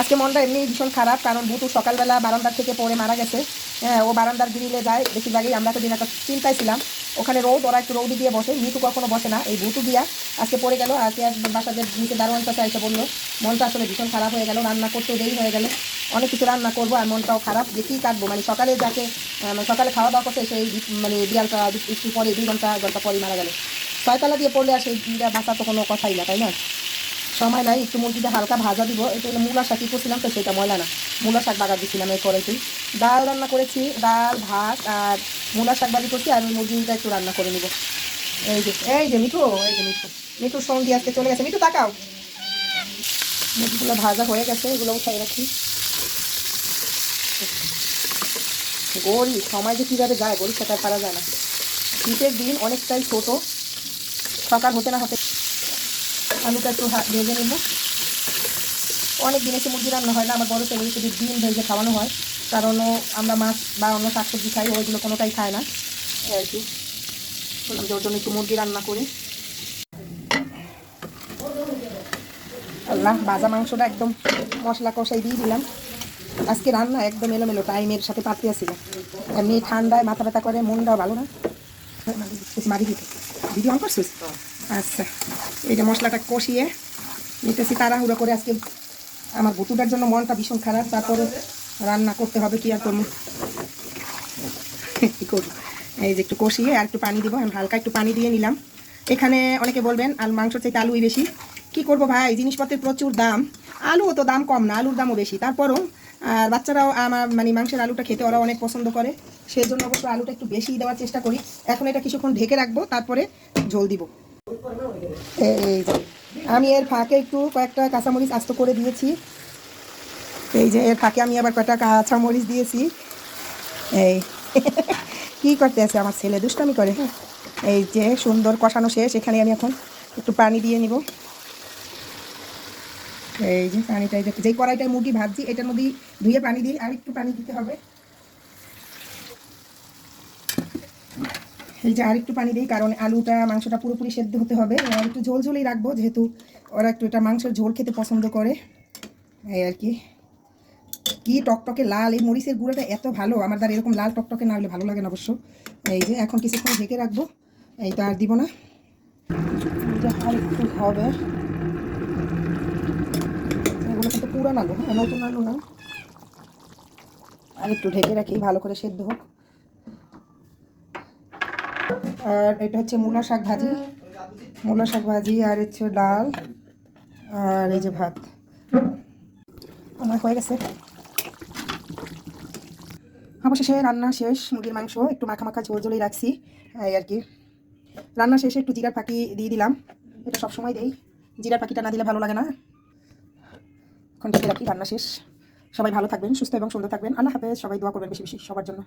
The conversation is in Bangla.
আজকে মনটা এমনি ভীষণ খারাপ, কারণ বুটু সকালবেলা বারান্দার থেকে পড়ে মারা গেছে। হ্যাঁ ও বারান্দার গ্রিলে যায়, বেশিরভাগই আমরা তো দিন একটা চিন্তায় ছিলাম। ওখানে রোদ, ওরা একটু রৌদি দিয়ে বসে মিটু কখনো বসে না। এই বুটু দিয়া আজকে পড়ে গেল আজকে এক বাসাদের নিচে দারোয়ান চাষা এসে বলল, মনটা আসলে ভীষণ খারাপ হয়ে গেল, রান্না করতেও দেরি হয়ে গেল। অনেক কিছু রান্না করব আর মনটাও খারাপ, যে কী কাটবো? মানে সকালে যাকে সকালে খাওয়া দাওয়া করতে সেই মানে বিড়ালটা একটু পরে, দুই ঘণ্টা ঘণ্টা পরে মারা গেল। ছয়তলা দিয়ে পড়লে আর সেই বাঁচা তো কোনো কথাই না, তাই না? সময় নাই, একটু মুরগিটা হালকা ভাজা দিব। এটা হলো মূলা শাক করছিলাম তো, সেটা ময়লা না। মূলা শাক বাগা দিছিলাম এই করেছি ডাল রান্না করেছি, ডাল, ভাত আর মূলা শাক বাজি করছি, আর মুরগিটা একটু রান্না করে নিব। এই যে এই যে মিঠু, এই যে মিঠু। মিঠু সঙ্গী আজকে চলে গেছে। মিঠু, তাকাও। মুরগিগুলো ভাজা হয়ে গেছে, এগুলো উঠাই রাখি। গড়ি সময় যে কীভাবে যায় গড়ি সেটা পারা যায় না। শীতের দিন অনেকটাই ছোট। সকাল হতে না হতে আলুটা একটু ভেজে নেব। অনেক দিন এসে মুরগি রান্না হয় না আমার বড় ছেলে শুধু ডিম ভেজে খাওয়ানো হয় কারণ আমরা মাছ বা অন্য শাকসবজি খাই ওইগুলো কোনোটাই খায় না। আর কি। বললাম যে ওর জন্য একটু মুরগি রান্না করি। আল্লাহ ভাজা মাংসটা একদম মশলা কষাই দিয়ে দিলাম। আজকে রান্না একদম এলোমেলো টাইমের সাথে পারতে আসছিল এমনি ঠান্ডায় মাথা ব্যথা করে মনটাও ভালো না। মারি দিতে। ভিডিও অন করছিস? আচ্ছা। এই যে মশলাটা কষিয়ে নিতেছি তাড়াহুড়ো করে আজকে আমার ভুতুটার জন্য মনটা ভীষণ খারাপ, তারপরে রান্না করতে হবে কি আর করব? কী করব? এই যে একটু কষিয়ে আর একটু পানি দিব, আমি হালকা একটু পানি দিয়ে নিলাম। এখানে অনেকে বলবেন, আলু, মাংসর চাইতে আলুই বেশি। কি করব ভাই? জিনিসপত্রের প্রচুর দাম। আলুও তো দাম কম না, আলুর দামও বেশি। তারপরও আর বাচ্চারাও আমার মানে মাংসের আলুটা খেতে ওরা অনেক পছন্দ করে। সেই জন্য অবশ্য আলুটা একটু বেশি দেওয়ার চেষ্টা করি। এখন এটা কিছুক্ষণ ঢেকে রাখব, তারপরে ঝোল দিব। এই যে, আমি এর ফাঁকে একটু কয়েকটা কাঁচামরিচ আস্ত করে দিয়েছি। এই যে, এর ফাঁকে আমি আবার কয়েকটা কাঁচামরিচ দিয়েছি। এই, কি করতে আছে আমার ছেলে? দুষ্টামি করে। হ্যাঁ এই যে, সুন্দর কষানো শেষ। এখানে আমি এখন একটু পানি দিয়ে নিব। এই যে, পানিটা, এই যে, যেই কড়াইটায় মুরগি ভাজছি, এটার মধ্যে ধুয়ে পানি দিয়ে আর একটু পানি দিতে হবে। এই যে আর একটু পানি দিই, কারণ আলুটা, মাংসটা পুরোপুরি সেদ্ধ হতে হবে। আর একটু ঝোল ঝোলই রাখব, যেহেতু ওরা একটু এটা মাংসের ঝোল খেতে পছন্দ করে। এই আর কি। কি টকটকে লাল, এই মরিচের গুঁড়োটা এত ভালো, আমার দ্বারা এরকম লাল টকটকে না হলে ভালো লাগে না অবশ্য। এই যে, এখন কিছুক্ষণ ঢেকে রাখব। এই তো আর দিব না। এই আর একটু হবে। এগুলো কিন্তু পুরান আলু হ্যাঁ নতুন আলু না। আর একটু ঢেকে রাখি, ভালো করে সেদ্ধ হোক। আর এটা হচ্ছে মূলা শাক ভাজি। মূলা শাক ভাজি আর হচ্ছে ডাল আর এই যে ভাত। আমার হয়ে গেছে। অবশেষে রান্না শেষ, মুরগির মাংস, একটু মাখা মাখা ঝোল ঝোলেই রাখছি, এই আর কি। রান্না শেষে একটু জিরার ফাঁকি দিয়ে দিলাম, এটা সব সময় দেই। জিরার ফাঁকিটা না দিলে ভালো লাগে না। এখন রাখি, রান্না শেষ। সবাই ভালো থাকবেন, সুস্থ এবং সুন্দর থাকবেন। আল্লাহ হাফেজ, সবাই দোয়া করবেন বেশি বেশি সবার জন্য।